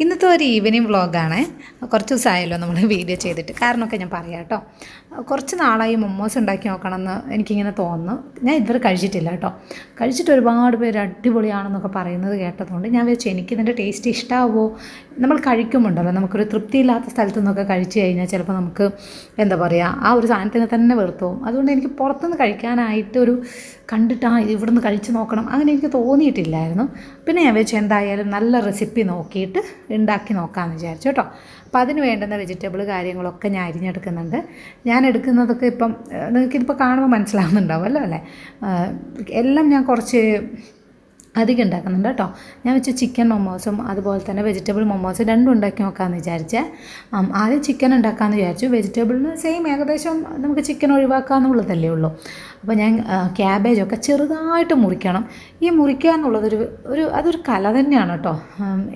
ഇന്നത്തെ ഒരു ഈവനിങ് വ്ളോഗാണ് കുറച്ച് ദിവസമായല്ലോ നമ്മൾ വീഡിയോ ചെയ്തിട്ട്. കാരണമൊക്കെ ഞാൻ പറയാം കേട്ടോ. കുറച്ച് നാളായി മൊമ്മോസ് ഉണ്ടാക്കി നോക്കണമെന്ന് എനിക്കിങ്ങനെ തോന്നുന്നു. ഞാൻ ഇതുവരെ കഴിച്ചിട്ടില്ല കേട്ടോ. കഴിച്ചിട്ട് ഒരുപാട് പേര് അടിപൊളിയാണെന്നൊക്കെ പറയുന്നത് കേട്ടതുകൊണ്ട് ഞാൻ വെച്ചു എനിക്കിതിന്റെ ടേസ്റ്റ് ഇഷ്ടമാവുമോ നമ്മൾ കഴിക്കുമുണ്ടല്ലോ നമുക്കൊരു തൃപ്തിയില്ലാത്ത സ്ഥലത്തു നിന്നൊക്കെ കഴിച്ചു കഴിഞ്ഞാൽ ചിലപ്പോൾ നമുക്ക് എന്താ പറയുക ആ ഒരു സാധനത്തിനെ തന്നെ വെറുത്തു അതുകൊണ്ട് എനിക്ക് പുറത്തുനിന്ന് കഴിക്കാനായിട്ട് ഒരു കണ്ടിട്ട് ആ ഇവിടുന്ന് കഴിച്ച് നോക്കണം. അങ്ങനെ എനിക്ക് തോന്നിയിട്ടില്ലായിരുന്നു. പിന്നെ ഞാൻ വെച്ച് എന്തായാലും നല്ല റെസിപ്പി നോക്കിയിട്ട് ഉണ്ടാക്കി നോക്കാമെന്ന് വിചാരിച്ചു കേട്ടോ. അപ്പോൾ അതിന് വേണ്ടുന്ന വെജിറ്റബിൾ കാര്യങ്ങളൊക്കെ ഞാൻ അരിഞ്ഞെടുക്കുന്നുണ്ട്. ഞാൻ എടുക്കുന്നതൊക്കെ ഇപ്പം നിങ്ങൾക്കിതിപ്പോൾ കാണുമ്പോൾ മനസ്സിലാവുന്നുണ്ടാവുമല്ലോ അല്ലേ എല്ലാം ഞാൻ കുറച്ച് അധികം ഉണ്ടാക്കുന്നുണ്ട് കേട്ടോ. ഞാൻ വെച്ച് ചിക്കൻ മൊമോസും അതുപോലെ തന്നെ വെജിറ്റബിൾ മൊമോസും രണ്ടും ഉണ്ടാക്കി നോക്കാമെന്ന് വിചാരിച്ചേ. ആദ്യം ചിക്കൻ ഉണ്ടാക്കാമെന്ന് വിചാരിച്ചു. വെജിറ്റബിളിന് സെയിം ഏകദേശം നമുക്ക് ചിക്കൻ ഒഴിവാക്കാമെന്നുള്ളതല്ലേ ഉള്ളൂ. അപ്പോൾ ഞാൻ ക്യാബേജൊക്കെ ചെറുതായിട്ട് മുറിക്കണം. ഈ മുറിക്കുക എന്നുള്ളതൊരു ഒരു അതൊരു കല തന്നെയാണ് കേട്ടോ.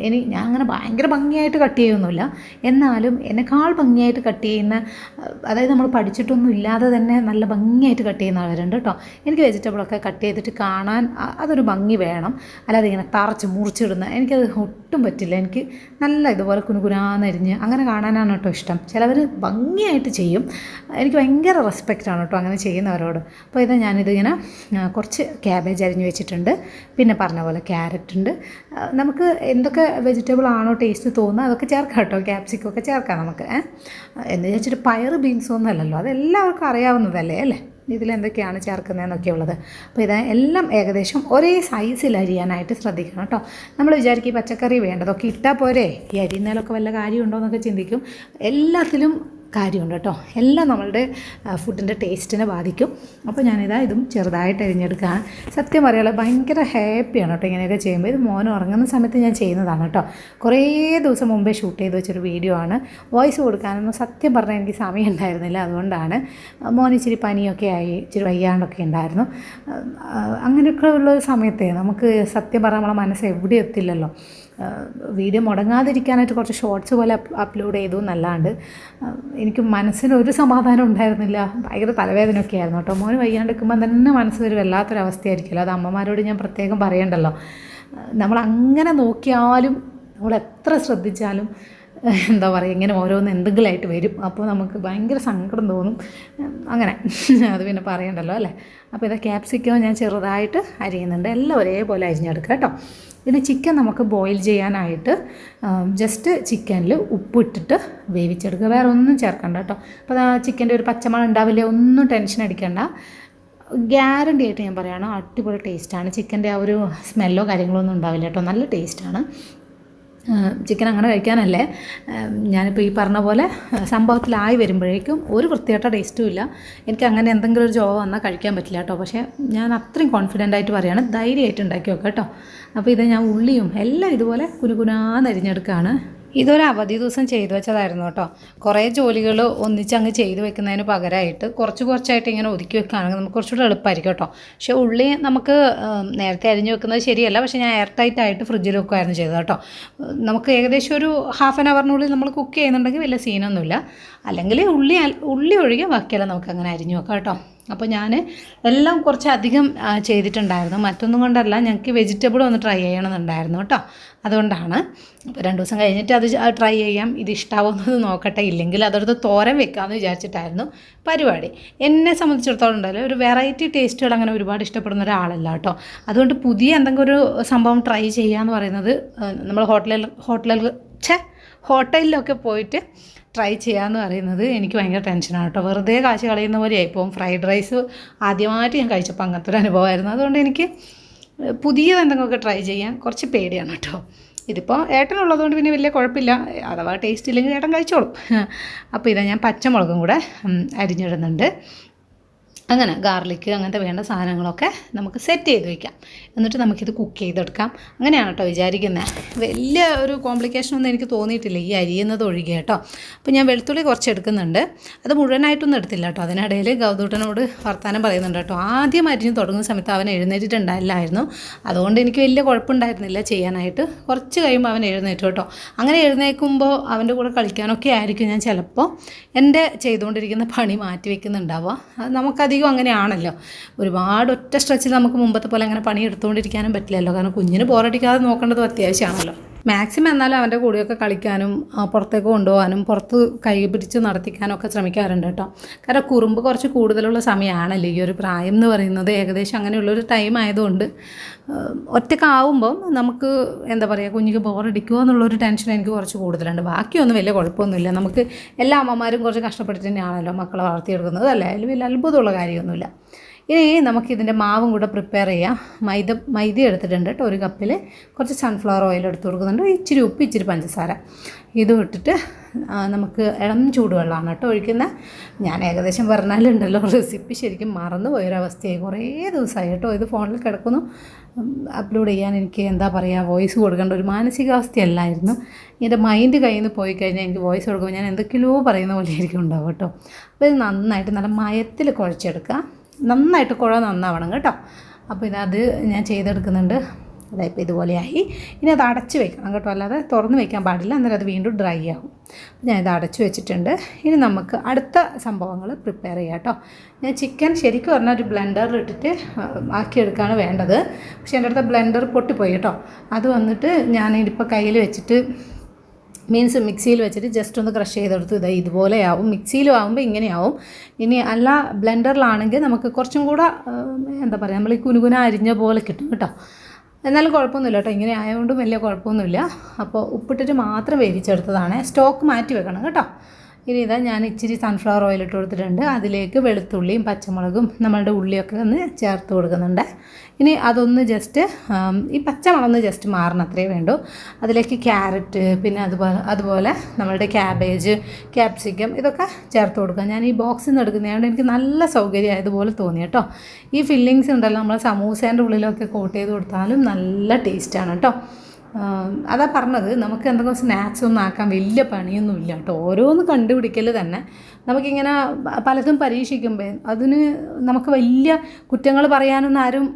ഇനി ഞാൻ അങ്ങനെ ഭയങ്കര ഭംഗിയായിട്ട് കട്ട് ചെയ്യൊന്നുമില്ല എന്നാലും എന്നെക്കാൾ ഭംഗിയായിട്ട് കട്ട് ചെയ്യുന്ന അതായത് നമ്മൾ പഠിച്ചിട്ടൊന്നും ഇല്ലാതെ തന്നെ നല്ല ഭംഗിയായിട്ട് കട്ട് ചെയ്യുന്ന ആൾക്കാരുണ്ട് കേട്ടോ. എനിക്ക് വെജിറ്റബിളൊക്കെ കട്ട് ചെയ്തിട്ട് കാണാൻ അതൊരു ഭംഗി വേണം. അല്ലാതെ ഇങ്ങനെ തറച്ച് മുറിച്ചിടുന്ന എനിക്കത് ഒട്ടും പറ്റില്ല. എനിക്ക് നല്ല ഇതുപോലെ കുനുകുനാന്നരിഞ്ഞ് അങ്ങനെ കാണാനാണ് കേട്ടോ ഇഷ്ടം. ചിലവർ ഭംഗിയായിട്ട് ചെയ്യും. എനിക്ക് ഭയങ്കര റെസ്പെക്റ്റാണ് കേട്ടോ അങ്ങനെ ചെയ്യുന്നവരോട്. അപ്പോൾ ഇത് ഞാനിതിങ്ങനെ കുറച്ച് ക്യാബേജ് അരിഞ്ഞ് വെച്ചിട്ടുണ്ട്. പിന്നെ പറഞ്ഞ പോലെ ക്യാരറ്റ് ഉണ്ട്. നമുക്ക് എന്തൊക്കെ വെജിറ്റബിൾ ആണോ ടേസ്റ്റ് തോന്നുന്നത് അതൊക്കെ ചേർക്കാം കേട്ടോ. ക്യാപ്സിക്കം ഒക്കെ ചേർക്കാം നമുക്ക്? എന്ന് വിചാരിച്ചിട്ട് പയർ ബീൻസ് ഒന്നും അല്ലല്ലോ. അത് എല്ലാവർക്കും അറിയാവുന്നതല്ലേ അല്ലേ? ഇതിലെന്തൊക്കെയാണ് ചേർക്കുന്നതെന്നൊക്കെ ഉള്ളത്. അപ്പോൾ ഇത് എല്ലാം ഏകദേശം ഒരേ സൈസിൽ അരിയാനായിട്ട് ശ്രദ്ധിക്കണം കേട്ടോ. നമ്മൾ വിചാരിക്കും ഈ പച്ചക്കറി വേണ്ടതൊക്കെ ഇട്ടാൽ പോരെ. ഈ അരിയുന്നതിലൊക്കെ വല്ല കാര്യമുണ്ടോ എന്നൊക്കെ ചിന്തിക്കും. എല്ലാത്തിലും കാര്യമുണ്ട് കേട്ടോ. എല്ലാം നമ്മളുടെ ഫുഡിന്റെ ടേസ്റ്റിനെ ബാധിക്കും. അപ്പോൾ ഞാനിതാ ഇതും ചെറുതായിട്ട് അരിഞ്ഞെടുക്കുകയാണ് സത്യം പറയാലോ ഭയങ്കര ഹാപ്പിയാണ് കേട്ടോ ഇങ്ങനെയൊക്കെ ചെയ്യുമ്പോൾ ഇത് മോൻ ഉറങ്ങുന്ന സമയത്ത് ഞാൻ ചെയ്യുന്നതാണ് കേട്ടോ. കുറേ ദിവസം മുമ്പേ ഷൂട്ട് ചെയ്ത് വെച്ചൊരു വീഡിയോ ആണ്. വോയിസ് കൊടുക്കാനൊന്നും സത്യം പറഞ്ഞാൽ എനിക്ക് സമയം ഉണ്ടായിരുന്നില്ല അതുകൊണ്ടാണ് മോൻ ഇച്ചിരി പനിയൊക്കെ ആയി ഇച്ചിരി വയ്യാണ്ടൊക്കെ ഉണ്ടായിരുന്നു. അങ്ങനെയൊക്കെ ഉള്ള ഒരു സമയത്തെ നമുക്ക് സത്യം പറഞ്ഞാൽ നമ്മളെ മനസ്സ് എവിടെ എത്തില്ലല്ലോ. വീഡിയോ മുടങ്ങാതിരിക്കാനായിട്ട് കുറച്ച് ഷോർട്സ് പോലെ അപ്ലോഡ് ചെയ്തു എന്നല്ലാണ്ട് എനിക്ക് മനസ്സിന് ഒരു സമാധാനം ഉണ്ടായിരുന്നില്ല. ഭയങ്കര തലവേദനയൊക്കെ ആയിരുന്നു കേട്ടോ. മോന് വയ്യാണ്ടിരിക്കുമ്പോൾ തന്നെ മനസ്സ് ഒരു വല്ലാത്തൊരവസ്ഥയായിരിക്കുമല്ലോ. അത് അമ്മമാരോട് ഞാൻ പ്രത്യേകം പറയണ്ടല്ലോ. നമ്മൾ അങ്ങനെ നോക്കിയാലും നമ്മൾ എത്ര ശ്രദ്ധിച്ചാലും എന്താ പറയുക ഇങ്ങനെ ഓരോന്ന് എന്തെങ്കിലുമായിട്ട് വരും. അപ്പോൾ നമുക്ക് ഭയങ്കര സങ്കടം തോന്നും. അങ്ങനെ അത് പിന്നെ പറയണ്ടല്ലോ അല്ലേ? അപ്പോൾ ഇതാ ക്യാപ്സിക്കോ ഞാൻ ചെറുതായിട്ട് അരിയുന്നുണ്ട്. എല്ലാം ഒരേപോലെ അരിഞ്ഞെടുക്കുക കേട്ടോ. പിന്നെ ചിക്കൻ നമുക്ക് ബോയിൽ ചെയ്യാനായിട്ട് ജസ്റ്റ് ചിക്കനിൽ ഉപ്പിട്ടിട്ട് വേവിച്ചെടുക്കുക. വേറെ ഒന്നും ചേർക്കണ്ട കേട്ടോ അപ്പോൾ ആ ചിക്കന്റെ ഒരു പച്ചമണം ഉണ്ടാവില്ല ഒന്നും ടെൻഷൻ അടിക്കണ്ട. ഗ്യാരണ്ടി ആയിട്ട് ഞാൻ പറയുകയാണ് അടിപൊളി ടേസ്റ്റാണ് ചിക്കന്റെ ആ ഒരു സ്മെല്ലോ കാര്യങ്ങളോ ഒന്നും ഉണ്ടാവില്ല കേട്ടോ നല്ല ടേസ്റ്റാണ് ചിക്കൻ അങ്ങനെ കഴിക്കാനല്ലേ? ഞാനിപ്പോൾ ഈ പറഞ്ഞ പോലെ സംഭവത്തിലായി വരുമ്പോഴേക്കും ഒരു വൃത്തിയായിട്ട ടേസ്റ്റും ഇല്ല. എനിക്ക് അങ്ങനെ എന്തെങ്കിലും ഒരു ജോബ് വന്നാൽ കഴിക്കാൻ പറ്റില്ല കേട്ടോ. പക്ഷേ ഞാൻ അത്രയും കോൺഫിഡന്റ് ആയിട്ട് പറയുകയാണ് ധൈര്യമായിട്ട് ഉണ്ടാക്കി വെക്കാം കേട്ടോ. അപ്പോൾ ഇത് ഞാൻ ഉള്ളിയും എല്ലാം ഇതുപോലെ കുനുകുനാന്ന് അരിഞ്ഞെടുക്കുകയാണ് ഇതൊരു അവധി ദിവസം ചെയ്തു വെച്ചതായിരുന്നു കേട്ടോ. കുറേ ജോലികൾ ഒന്നിച്ചങ്ങ് ചെയ്തു വെക്കുന്നതിന് പകരമായിട്ട് കുറച്ച് കുറച്ചായിട്ട് ഇങ്ങനെ ഒതുക്കി വെക്കുകയാണെങ്കിൽ നമുക്ക് കുറച്ചുകൂടെ എളുപ്പമായിരിക്കും കേട്ടോ. പക്ഷേ ഉള്ളി നമുക്ക് നേരത്തെ അരിഞ്ഞു വെക്കുന്നത് ശരിയല്ല. പക്ഷേ ഞാൻ എയർ ടൈറ്റ് ആയിട്ട് ഫ്രിഡ്ജിൽ വെക്കുമായിരുന്നു ചെയ്തത് കേട്ടോ. നമുക്ക് ഏകദേശം ഒരു ഹാഫ് ആൻ അവറിനുള്ളിൽ നമ്മൾ കുക്ക് ചെയ്യുന്നുണ്ടെങ്കിൽ വലിയ സീനൊന്നുമില്ല. അല്ലെങ്കിൽ ഉള്ളി ഉള്ളി ഒഴികെ ബാക്കിയെല്ലാം നമുക്ക് അങ്ങനെ അരിഞ്ഞു വെക്കാം കേട്ടോ. അപ്പോൾ ഞാൻ എല്ലാം കുറച്ചധികം ചെയ്തിട്ടുണ്ടായിരുന്നു. മറ്റൊന്നും കൊണ്ടല്ല ഞങ്ങൾക്ക് വെജിറ്റബിൾ ഒന്ന് ട്രൈ ചെയ്യണമെന്നുണ്ടായിരുന്നു കേട്ടോ. അതുകൊണ്ടാണ്. അപ്പോൾ രണ്ട് ദിവസം കഴിഞ്ഞിട്ട് അത് ട്രൈ ചെയ്യാം. ഇത് ഇഷ്ടാവുന്നത് നോക്കട്ടെ. ഇല്ലെങ്കിൽ അതെടുത്ത് തോരൻ വെക്കാമെന്ന് വിചാരിച്ചിട്ടായിരുന്നു പരിപാടി. എന്നെ സംബന്ധിച്ചിടത്തോളം ഉണ്ടല്ലോ ഒരു വെറൈറ്റി ടേസ്റ്റുകൾ അങ്ങനെ ഒരുപാട് ഇഷ്ടപ്പെടുന്ന ഒരാളല്ല കേട്ടോ. അതുകൊണ്ട് പുതിയ എന്തെങ്കിലും ഒരു സംഭവം ട്രൈ ചെയ്യുക എന്ന് പറയുന്നത് നമ്മൾ ഹോട്ടലിൽ ഹോട്ടലിൽ ഹോട്ടലിലൊക്കെ പോയിട്ട് ട്രൈ ചെയ്യാമെന്ന് പറയുന്നത് എനിക്ക് ഭയങ്കര ടെൻഷനാണ് കേട്ടോ. വെറുതെ കാശ് കളയുന്ന പോലെ ആയിപ്പോവും ഫ്രൈഡ് റൈസ് ആദ്യമായിട്ട് ഞാൻ കഴിച്ചപ്പോൾ അങ്ങനത്തെ ഒരു അനുഭവമായിരുന്നു. അതുകൊണ്ട് എനിക്ക് പുതിയത് എന്തെങ്കിലുമൊക്കെ ട്രൈ ചെയ്യാൻ കുറച്ച് പേടിയാണ് കേട്ടോ. ഇതിപ്പോൾ ഏട്ടനുള്ളതുകൊണ്ട് പിന്നെ വലിയ കുഴപ്പമില്ല. അഥവാ ടേസ്റ്റ് ഇല്ലെങ്കിൽ ഏട്ടൻ കഴിച്ചോളും. അപ്പോൾ ഇതാ ഞാൻ പച്ചമുളകും കൂടെ അരിഞ്ഞിടുന്നുണ്ട്. അങ്ങനെ ഗാർലിക്ക് അങ്ങനത്തെ വേണ്ട സാധനങ്ങളൊക്കെ നമുക്ക് സെറ്റ് ചെയ്ത് വയ്ക്കാം എന്നിട്ട് നമുക്കിത് കുക്ക് ചെയ്തെടുക്കാം. അങ്ങനെയാണ് കേട്ടോ വിചാരിക്കുന്നത് വലിയ ഒരു കോംപ്ലിക്കേഷൻ ഒന്നും എനിക്ക് തോന്നിയിട്ടില്ല. ഈ അരിയുന്നത് ഒഴികെ കേട്ടോ അപ്പോൾ ഞാൻ വെളുത്തുള്ളി കുറച്ച് എടുക്കുന്നുണ്ട്. അത് മുഴുവനായിട്ടൊന്നും എടുത്തില്ല കേട്ടോ അതിനിടയിൽ ഗൗതൂട്ടനോട് വർത്താനം പറയുന്നുണ്ട് കേട്ടോ ആദ്യം അരിഞ്ഞ് തുടങ്ങുന്ന സമയത്ത് അവൻ എഴുന്നേറ്റിട്ടുണ്ടായില്ലായിരുന്നു. അതുകൊണ്ട് എനിക്ക് വലിയ കുഴപ്പമുണ്ടായിരുന്നില്ല ചെയ്യാനായിട്ട്. കുറച്ച് കഴിയുമ്പോൾ അവൻ എഴുന്നേറ്റു കേട്ടോ അങ്ങനെ എഴുന്നേൽക്കുമ്പോൾ അവന്റെ കൂടെ കളിക്കാനൊക്കെ ആയിരിക്കും ഞാൻ ചിലപ്പോൾ എന്റെ ചെയ്തുകൊണ്ടിരിക്കുന്ന പണി മാറ്റി വയ്ക്കുന്നുണ്ടാവുക അത് നമുക്കധികം അങ്ങനെയാണല്ലോ. ഒരുപാട് ഒറ്റ സ്ട്രെച്ചിൽ നമുക്ക് മുമ്പത്തെ പോലെ അങ്ങനെ പണി എടുത്തുകൊണ്ടിരിക്കാനും പറ്റില്ലല്ലോ. കാരണം കുഞ്ഞിന് ബോറടിക്കാതെ നോക്കേണ്ടതും അത്യാവശ്യമാണല്ലോ. മാക്സിമം എന്നാലും അവന്റെ കൂടെയൊക്കെ കളിക്കാനും പുറത്തേക്ക് കൊണ്ടുപോകാനും പുറത്ത് കൈ പിടിച്ച് നടത്തിക്കാനും ഒക്കെ ശ്രമിക്കാറുണ്ട് കേട്ടോ. കാരണം കുറുമ്പ് കുറച്ച് കൂടുതലുള്ള സമയമാണല്ലോ ഈ ഒരു പ്രായം എന്ന് പറയുന്നത്. ഏകദേശം അങ്ങനെയുള്ളൊരു ടൈം ആയതുകൊണ്ട് ഒറ്റക്കാവുമ്പം നമുക്ക് എന്താ പറയുക കുഞ്ഞിക്ക് ബോറടിക്കുമോ എന്നുള്ളൊരു ടെൻഷൻ എനിക്ക് കുറച്ച് കൂടുതലുണ്ട്. ബാക്കിയൊന്നും വലിയ കുഴപ്പമൊന്നുമില്ല. നമുക്ക് എല്ലാ അമ്മമാരും കുറച്ച് കഷ്ടപ്പെട്ടിട്ട് തന്നെയാണല്ലോ മക്കളെ വളർത്തിയെടുക്കുന്നത്. അല്ലേ? വലിയ അത്ഭുതമുള്ള കാര്യമൊന്നുമില്ല. ഇനി നമുക്കിതിന്റെ മാവും കൂടെ പ്രിപ്പയർ ചെയ്യാം. മൈദ മൈദ എടുത്തിട്ടുണ്ട് കേട്ടോ ഒരു കപ്പിൽ കുറച്ച് സൺഫ്ലവർ ഓയിൽ എടുത്ത് കൊടുക്കുന്നുണ്ട്. ഇച്ചിരി ഉപ്പ് ഇച്ചിരി പഞ്ചസാര. ഇതും ഇട്ടിട്ട് നമുക്ക് ഇളം ചൂടുവെള്ളമാണ് കേട്ടോ ഒഴിക്കുന്നത്. ഞാൻ ഏകദേശം പറഞ്ഞാലുണ്ടല്ലോ റെസിപ്പി ശരിക്കും മറന്നു പോയൊരവസ്ഥയായി കുറേ ദിവസമായി കേട്ടോ ഇത് ഫോണിൽ കിടക്കുന്നു. അപ്ലോഡ് ചെയ്യാൻ എനിക്ക് എന്താ പറയുക വോയിസ് കൊടുക്കേണ്ട ഒരു മാനസികാവസ്ഥയല്ലായിരുന്നു. എന്റെ മൈൻഡ് കയ്യിൽ നിന്ന് പോയി കഴിഞ്ഞാൽ എനിക്ക് വോയിസ് കൊടുക്കുമ്പോൾ ഞാൻ എന്തൊക്കെയോ പറയുന്ന പോലെ ആയിരിക്കും ഉണ്ടാവും കേട്ടോ. അപ്പോൾ ഇത് നന്നായിട്ട് നല്ല മയത്തിൽ കുഴച്ചെടുക്കുക. നന്നായിട്ട് കുഴ നന്നാവണം കേട്ടോ. അപ്പോൾ ഇതത് ഞാൻ ചെയ്തെടുക്കുന്നുണ്ട്. അതായപ്പോൾ ഇതുപോലെയായി. ഇനി അത് അടച്ച് വെക്കണം കേട്ടോ. അല്ലാതെ തുറന്ന് വെക്കാൻ പാടില്ല. അന്നേരം അത് വീണ്ടും ഡ്രൈ ആകും ഞാൻ ഇത് അടച്ച് വെച്ചിട്ടുണ്ട്. ഇനി നമുക്ക് അടുത്ത സംഭവങ്ങൾ പ്രിപ്പയർ ചെയ്യാം കേട്ടോ. ഞാൻ ചിക്കൻ ശരിക്കും പറഞ്ഞാൽ ഒരു ബ്ലെൻഡറിൽ ഇട്ടിട്ട് ആക്കിയെടുക്കുകയാണ് വേണ്ടത്. പക്ഷേ എന്റെ അടുത്ത ബ്ലെൻഡർ പൊട്ടിപ്പോയി കേട്ടോ. അത് വന്നിട്ട് ഞാൻ കയ്യിൽ വെച്ചിട്ട് മീൻസ് മിക്സിയിൽ വെച്ചിട്ട് ജസ്റ്റ് ഒന്ന് ക്രഷ് ചെയ്തെടുത്ത് ഇതാ ഇതുപോലെയാവും. മിക്സിയിലും ആവുമ്പോൾ ഇങ്ങനെയാവും. ഇനി അല്ല ബ്ലെൻഡറിലാണെങ്കിൽ നമുക്ക് കുറച്ചും കൂടെ എന്താ പറയുക നമ്മൾ ഈ കുനുകുന അരിഞ്ഞ പോലെ കിട്ടും കേട്ടോ. എന്നാലും കുഴപ്പമൊന്നുമില്ല കേട്ടോ. ഇങ്ങനെ ആയതുകൊണ്ട് വലിയ കുഴപ്പമൊന്നുമില്ല. അപ്പോൾ ഉപ്പിട്ടിട്ട് മാത്രം വേവിച്ചെടുത്തതാണ്. സ്റ്റോക്ക് മാറ്റി വെക്കണം കേട്ടോ. ഇനി ഇതാ ഞാൻ ഇച്ചിരി സൺഫ്ലവർ ഓയിൽ ഇട്ട് കൊടുത്തിട്ടുണ്ട്. അതിലേക്ക് വെളുത്തുള്ളിയും പച്ചമുളകും നമ്മളുടെ ഉള്ളിയൊക്കെ ഒന്ന് ചേർത്ത് കൊടുക്കുന്നുണ്ട്. ഇനി അതൊന്ന് ജസ്റ്റ് ഈ പച്ചമുളകൊന്ന് ജസ്റ്റ് മാറണം അത്രേ വേണ്ടൂ. അതിലേക്ക് ക്യാരറ്റ് പിന്നെ അതുപോലെ അതുപോലെ നമ്മളുടെ ക്യാബേജ് ക്യാപ്സിക്കം ഇതൊക്കെ ചേർത്ത് കൊടുക്കുക. ഞാൻ ഈ ബോക്സിൽ നിന്ന് എടുക്കുന്നതുകൊണ്ട് എനിക്ക് നല്ല സൗകര്യമായതുപോലെ തോന്നി കേട്ടോ. ഈ ഫില്ലിങ്സ് ഉണ്ടല്ലോ നമ്മൾ സമൂസേന്റെ ഉള്ളിലൊക്കെ കോട്ട് ചെയ്ത് കൊടുത്താലും നല്ല ടേസ്റ്റാണ് കേട്ടോ. അതാ പറഞ്ഞത് നമുക്ക് എന്തെങ്കിലും സ്നാക്സ് ഒന്നും ആക്കാൻ വലിയ പണിയൊന്നുമില്ല കേട്ടോ. ഓരോന്ന് കണ്ടുപിടിക്കൽ തന്നെ. നമുക്കിങ്ങനെ പലതും പരീക്ഷിക്കുമ്പോൾ അതിന് നമുക്ക് വലിയ കുറ്റങ്ങൾ പറയാനൊന്നും ആരും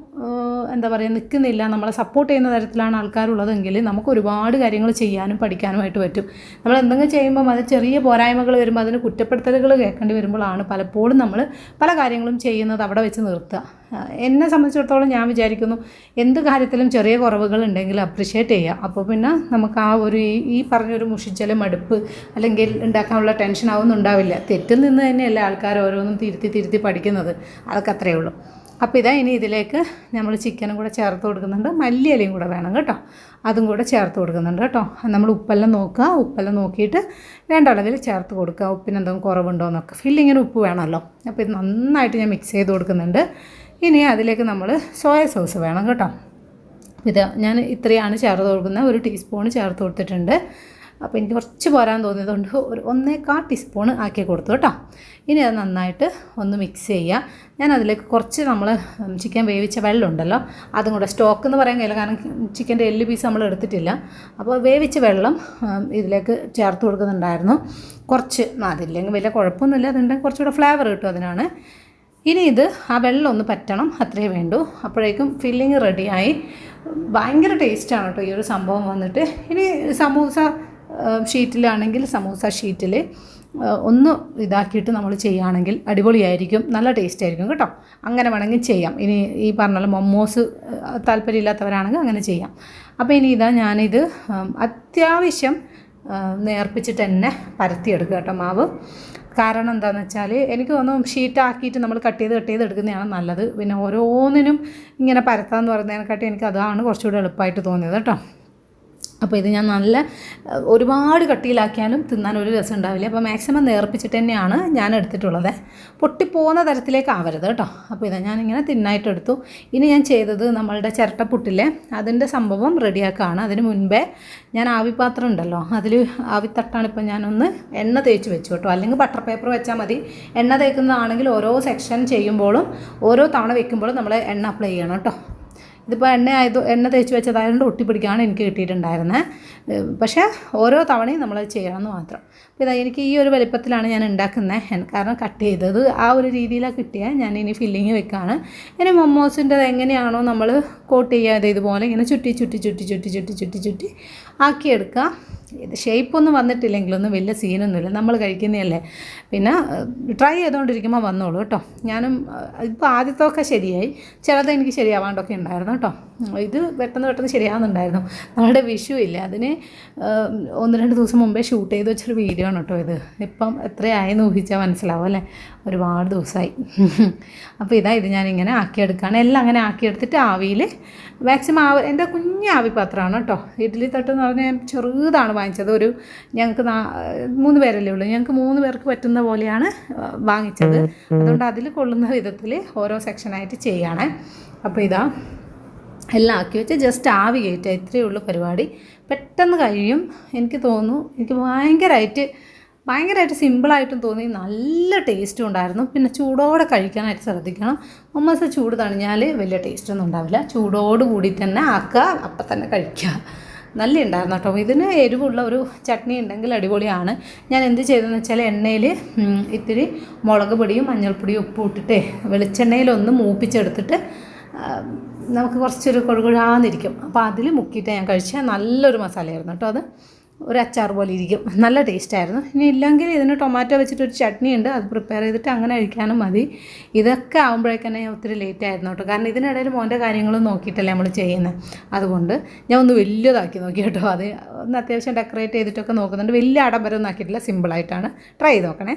എന്താ പറയുക നിൽക്കുന്നില്ല നമ്മളെ സപ്പോർട്ട് ചെയ്യുന്ന തരത്തിലാണ് ആൾക്കാരുള്ളതെങ്കിൽ നമുക്ക് ഒരുപാട് കാര്യങ്ങൾ ചെയ്യാനും പഠിക്കാനുമായിട്ട് പറ്റും. നമ്മൾ എന്തെങ്കിലും ചെയ്യുമ്പോൾ അത് ചെറിയ പോരായ്മകൾ വരുമ്പോൾ അതിന് കുറ്റപ്പെടുത്തലുകൾ കേൾക്കേണ്ടി വരുമ്പോഴാണ് പലപ്പോഴും നമ്മൾ പല കാര്യങ്ങളും ചെയ്യുന്നത് അവിടെ വെച്ച് നിർത്തുക. എന്നെ സംബന്ധിച്ചിടത്തോളം ഞാൻ വിചാരിക്കുന്നു എന്ത് കാര്യത്തിലും ചെറിയ കുറവുകൾ ഉണ്ടെങ്കിൽ അപ്രിഷ്യേറ്റ് ചെയ്യുക. അപ്പോൾ പിന്നെ നമുക്ക് ആ ഒരു ഈ പറഞ്ഞൊരു മുഷിച്ചല മടുപ്പ് അല്ലെങ്കിൽ ഉണ്ടാക്കാനുള്ള ടെൻഷൻ ആവുന്നുണ്ടാവില്ല. തെറ്റിൽ നിന്ന് തന്നെയല്ലേ ആൾക്കാർ ഓരോന്നും തിരുത്തി തിരുത്തി പഠിക്കുന്നത്. അതൊക്കെ അത്രയേ ഉള്ളൂ. അപ്പോൾ ഇതാ ഇനി ഇതിലേക്ക് നമ്മൾ ചിക്കനും കൂടെ ചേർത്ത് കൊടുക്കുന്നുണ്ട്. മല്ലിയിലയും കൂടെ വേണം കേട്ടോ. അതും കൂടെ ചേർത്ത് കൊടുക്കുന്നുണ്ട് കേട്ടോ. നമ്മൾ ഉപ്പെല്ലാം നോക്കുക. ഉപ്പെല്ലാം നോക്കിയിട്ട് വേണ്ട അളവിൽ ചേർത്ത് കൊടുക്കുക. ഉപ്പിന് എന്തെങ്കിലും കുറവുണ്ടോ എന്നൊക്കെ. ഫില്ലിങ്ങിന് ഉപ്പ് വേണമല്ലോ. അപ്പോൾ ഇത് നന്നായിട്ട് ഞാൻ മിക്സ് ചെയ്ത് കൊടുക്കുന്നുണ്ട്. ഇനി അതിലേക്ക് നമ്മൾ സോയ സോസ് വേണം കേട്ടോ. ഇത് ഞാൻ ഇത്രയാണ് ചേർത്ത് കൊടുക്കുന്നത്. ഒരു ടീസ്പൂൺ ചേർത്ത് കൊടുത്തിട്ടുണ്ട്. അപ്പോൾ എനിക്ക് കുറച്ച് പോരാൻ തോന്നിയതുകൊണ്ട് ഒരു ഒന്നേക്കാൾ ടീസ്പൂൺ ആക്കി കൊടുത്തു കേട്ടോ. ഇനി അത് നന്നായിട്ട് ഒന്ന് മിക്സ് ചെയ്യുക. ഞാൻ അതിലേക്ക് കുറച്ച് നമ്മൾ ചിക്കൻ വേവിച്ച വെള്ളമുണ്ടല്ലോ അതും കൂടെ സ്റ്റോക്ക് എന്ന് പറയാൻ കഴിയില്ല കാരണം ചിക്കന്റെ എല്ല് പീസ് നമ്മൾ എടുത്തിട്ടില്ല. അപ്പോൾ വേവിച്ച വെള്ളം ഇതിലേക്ക് ചേർത്ത് കൊടുക്കുന്നുണ്ടായിരുന്നു. കുറച്ച് അതില്ലെങ്കിൽ വലിയ കുഴപ്പമൊന്നുമില്ല അതുണ്ടെങ്കിൽ കുറച്ചുകൂടെ ഫ്ലേവർ കിട്ടും അതിനാണ്. ഇനി ഇത് ആ വെള്ളം ഒന്ന് പറ്റണം അത്രയേ വേണ്ടൂ. അപ്പോഴേക്കും ഫില്ലിങ് റെഡിയായി ഭയങ്കര ടേസ്റ്റാണ് കേട്ടോ ഈ ഒരു സംഭവം വന്നിട്ട്. ഇനി സമൂസ ഷീറ്റിലാണെങ്കിൽ സമൂസ ഷീറ്റിൽ ഒന്ന് ഇതാക്കിയിട്ട് നമ്മൾ ചെയ്യുകയാണെങ്കിൽ അടിപൊളിയായിരിക്കും നല്ല ടേസ്റ്റ് ആയിരിക്കും കേട്ടോ. അങ്ങനെ വേണമെങ്കിൽ ചെയ്യാം. ഇനി ഈ പറഞ്ഞ പോലെ മൊമ്മോസ് താല്പര്യമില്ലാത്തവരാണെങ്കിൽ അങ്ങനെ ചെയ്യാം. അപ്പോൾ ഇനി ഇതാ ഞാനിത് അത്യാവശ്യം നേർപ്പിച്ചിട്ട് തന്നെ പരത്തിയെടുക്കുക കേട്ടോ മാവ്. കാരണം എന്താണെന്ന് വെച്ചാൽ എനിക്ക് തോന്നുന്നു ഷീറ്റാക്കിയിട്ട് നമ്മൾ കട്ട് ചെയ്ത് കട്ട് ചെയ്ത് എടുക്കുന്നതാണ് നല്ലത്. പിന്നെ ഓരോന്നിനും ഇങ്ങനെ പരത്താന്ന് പറയുന്നതിനെക്കാട്ടി എനിക്ക് അതാണ് കുറച്ചുകൂടി എളുപ്പമായിട്ട് തോന്നിയത് കേട്ടോ. അപ്പോൾ ഇത് ഞാൻ നല്ല ഒരുപാട് കട്ടിയിലാക്കിയാലും തിന്നാൻ ഒരു രസം ഉണ്ടാവില്ല. അപ്പോൾ മാക്സിമം നേർപ്പിച്ചിട്ട് തന്നെയാണ് ഞാൻ എടുത്തിട്ടുള്ളത്. പൊട്ടിപ്പോകുന്ന തരത്തിലേക്ക് ആവരുത് കേട്ടോ. അപ്പോൾ ഇത് ഞാനിങ്ങനെ തിന്നായിട്ട് എടുത്തു. ഇനി ഞാൻ ചെയ്തത് നമ്മളുടെ ചിരട്ടപ്പുട്ടിലെ അതിന്റെ സംഭവം റെഡിയാക്കുകയാണ് അതിന് മുൻപേ ഞാൻ ആവിപാത്രം ഉണ്ടല്ലോ അതിൽ ആവിത്തട്ടാണ് ഇപ്പോൾ ഞാനൊന്ന് എണ്ണ തേച്ച് വെച്ചു കേട്ടോ. അല്ലെങ്കിൽ ബട്ടർ പേപ്പർ വെച്ചാൽ മതി. എണ്ണ തേക്കുന്നതാണെങ്കിൽ ഓരോ സെക്ഷൻ ചെയ്യുമ്പോഴും ഓരോ തവണ വെക്കുമ്പോഴും നമ്മൾ എണ്ണ അപ്ലൈ ചെയ്യണം കേട്ടോ. ഇതിപ്പോൾ എണ്ണ ആയത് എണ്ണ തേച്ച് വെച്ചതായതുകൊണ്ട് ഒട്ടിപ്പിടിക്കാണ് എനിക്ക് കിട്ടിയിട്ടുണ്ടായിരുന്നത് പക്ഷേ ഓരോ തവണയും നമ്മൾ ചെയ്യണമെന്ന് മാത്രം. ഇതാ എനിക്ക് ഈ ഒരു വലിപ്പത്തിലാണ് ഞാൻ ഉണ്ടാക്കുന്നത് കാരണം കട്ട് ചെയ്തത് ആ ഒരു രീതിയിലാണ് കിട്ടിയത് ഞാൻ ഇനി ഫില്ലിങ് വെക്കുകയാണ് ഇനി മൊമോസിന്റെ എങ്ങനെയാണോ നമ്മൾ കോട്ട് ചെയ്യാതെ ഇതുപോലെ ഇങ്ങനെ ചുറ്റി ചുറ്റി ചുറ്റി ചുറ്റി ചുറ്റി ചുറ്റി ചുറ്റി ആക്കിയെടുക്കുക. ഇത് ഷേപ്പൊന്നും വന്നിട്ടില്ലെങ്കിലൊന്നും വലിയ സീനൊന്നുമില്ല നമ്മൾ കഴിക്കുന്നതല്ലേ. പിന്നെ ട്രൈ ചെയ്തുകൊണ്ടിരിക്കുമ്പോൾ വന്നോളൂ കേട്ടോ. ഞാനും ഇപ്പോൾ ആദ്യത്തൊക്കെ ശരിയായി. ചിലത് എനിക്ക് ശരിയാവാണ്ടൊക്കെ ഉണ്ടായിരുന്നു കേട്ടോ. ഇത് പെട്ടെന്ന് പെട്ടെന്ന് ശരിയാവുന്നുണ്ടായിരുന്നു. നമ്മുടെ വിഷു ഇല്ല അതിന് ഒന്ന് രണ്ട് ദിവസം മുമ്പേ ഷൂട്ട് ചെയ്ത് വെച്ചൊരു വീഡിയോ ആണ് കേട്ടോ ഇത്. ഇപ്പം എത്രയായെന്ന് ഊഹിച്ചാൽ മനസ്സിലാവും അല്ലേ? ഒരുപാട് ദിവസമായി അപ്പോൾ ഇതാ ഇത് ഞാനിങ്ങനെ ആക്കിയെടുക്കുകയാണ് എല്ലാം അങ്ങനെ ആക്കിയെടുത്തിട്ട് ആവിയിൽ മാക്സിമം ആവി എന്റെ കുഞ്ഞ് ആവി പാത്രമാണ് കേട്ടോ. ഇഡ്ഡലി തട്ട് എന്ന് പറഞ്ഞാൽ ഞാൻ ചെറുതാണ് വാങ്ങിച്ചത്. ഒരു ഞങ്ങൾക്ക് മൂന്ന് പേരല്ലേ ഉള്ളൂ. ഞങ്ങൾക്ക് മൂന്ന് പേർക്ക് പറ്റുന്ന പോലെയാണ് വാങ്ങിച്ചത്. അതുകൊണ്ട് അതിൽ കൊള്ളുന്ന വിധത്തിൽ ഓരോ സെക്ഷനായിട്ട് ചെയ്യണേ. അപ്പോൾ ഇതാ എല്ലാം ആക്കി വെച്ച് ജസ്റ്റ് ആവി കയറ്റുക. ഇത്രയേ ഉള്ളൂ പരിപാടി. പെട്ടെന്ന് കഴിയും. എനിക്ക് തോന്നുന്നു എനിക്ക് ഭയങ്കരമായിട്ട് ഭയങ്കരമായിട്ട് സിമ്പിളായിട്ടും തോന്നി. നല്ല ടേസ്റ്റും ഉണ്ടായിരുന്നു. പിന്നെ ചൂടോടെ കഴിക്കാനായിട്ട് ശ്രദ്ധിക്കണം. ഒമ്മസ ചൂട് തണിഞ്ഞാൽ വലിയ ടേസ്റ്റൊന്നും ഉണ്ടാവില്ല. ചൂടോട് കൂടി തന്നെ ആക്കുക അപ്പം തന്നെ കഴിക്കുക. നല്ല ഉണ്ടായിരുന്നു കേട്ടോ. ഇതിന് എരിവുള്ള ഒരു ചട്നി ഉണ്ടെങ്കിൽ അടിപൊളിയാണ്. ഞാൻ എന്ത് ചെയ്തതെന്ന് വെച്ചാൽ എണ്ണയിൽ ഇത്തിരി മുളക് പൊടിയും മഞ്ഞൾപ്പൊടിയും ഉപ്പും ഇട്ടിട്ട് വെളിച്ചെണ്ണയിലൊന്ന് മൂപ്പിച്ചെടുത്തിട്ട് നമുക്ക് കുറച്ചൊരു കൊഴുകുഴാന്നിരിക്കും. അപ്പോൾ അതിൽ മുക്കിയിട്ട് ഞാൻ കഴിച്ച നല്ലൊരു മസാലയായിരുന്നു കേട്ടോ അത്. ഒരു അച്ചാർ പോലെ ഇരിക്കും. നല്ല ടേസ്റ്റായിരുന്നു. ഇനി ഇല്ലെങ്കിൽ ഇതിന് ടൊമാറ്റോ വെച്ചിട്ട് ഒരു ചട്നി ഉണ്ട്. അത് പ്രിപ്പയർ ചെയ്തിട്ട് അങ്ങനെ കഴിക്കാനും മതി. ഇതൊക്കെ ആകുമ്പോഴേക്കന്നെ ഞാൻ ഒത്തിരി ലേറ്റ് ആയിരുന്നു കേട്ടോ. കാരണം ഇതിനിടയിൽ മോന്റെ കാര്യങ്ങളും നോക്കിയിട്ടല്ലേ നമ്മൾ ചെയ്യുന്നത് അതുകൊണ്ട് ഞാൻ ഒന്ന് വലിയതാക്കി നോക്കി കേട്ടോ. അത് ഒന്ന് അത്യാവശ്യം ഡെക്കറേറ്റ് ചെയ്തിട്ടൊക്കെ നോക്കുന്നുണ്ട്. വലിയ ആഡംബരമൊന്നും ആക്കിയിട്ടില്ല. സിമ്പിളായിട്ടാണ് ട്രൈ ചെയ്ത് നോക്കണേ.